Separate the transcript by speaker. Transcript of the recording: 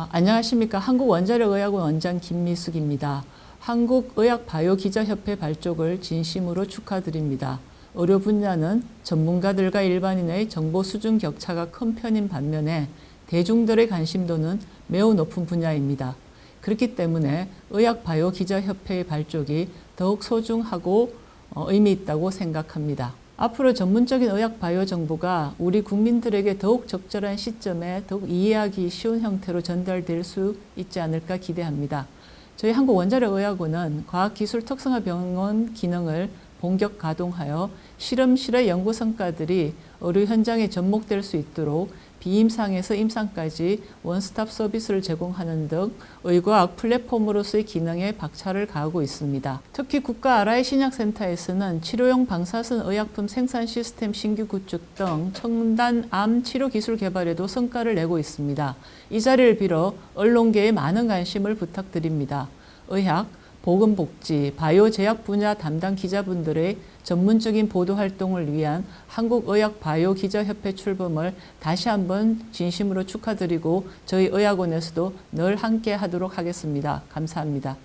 Speaker 1: 아, 안녕하십니까. 한국원자력의학원 원장 김미숙입니다. 한국의학바이오기자협회 발족을 진심으로 축하드립니다. 의료 분야는 전문가들과 일반인의 정보 수준 격차가 큰 편인 반면에 대중들의 관심도는 매우 높은 분야입니다. 그렇기 때문에 의학바이오기자협회의 발족이 더욱 소중하고 어, 의미 있다고 생각합니다. 앞으로 전문적인 의학 바이오 정보가 우리 국민들에게 더욱 적절한 시점에 더욱 이해하기 쉬운 형태로 전달될 수 있지 않을까 기대합니다. 저희 한국원자력의학원은 과학기술특성화병원 기능을 본격 가동하여 실험실의 연구 성과들이 의료 현장에 접목될 수 있도록 비임상에서 임상까지 원스톱 서비스를 제공하는 등 의과학 플랫폼으로서의 기능에 박차를 가하고 있습니다. 특히 국가 아라이 신약센터에서는 치료용 방사선 의약품 생산 시스템 신규 구축 등 첨단 암 치료 기술 개발에도 성과를 내고 있습니다. 이 자리를 빌어 언론계에 많은 관심을 부탁드립니다. 의학, 보건복지, 바이오 제약 분야 담당 기자분들의 전문적인 보도 활동을 위한 한국의학바이오기자협회 출범을 다시 한번 진심으로 축하드리고 저희 의학원에서도 늘 함께 하도록 하겠습니다. 감사합니다.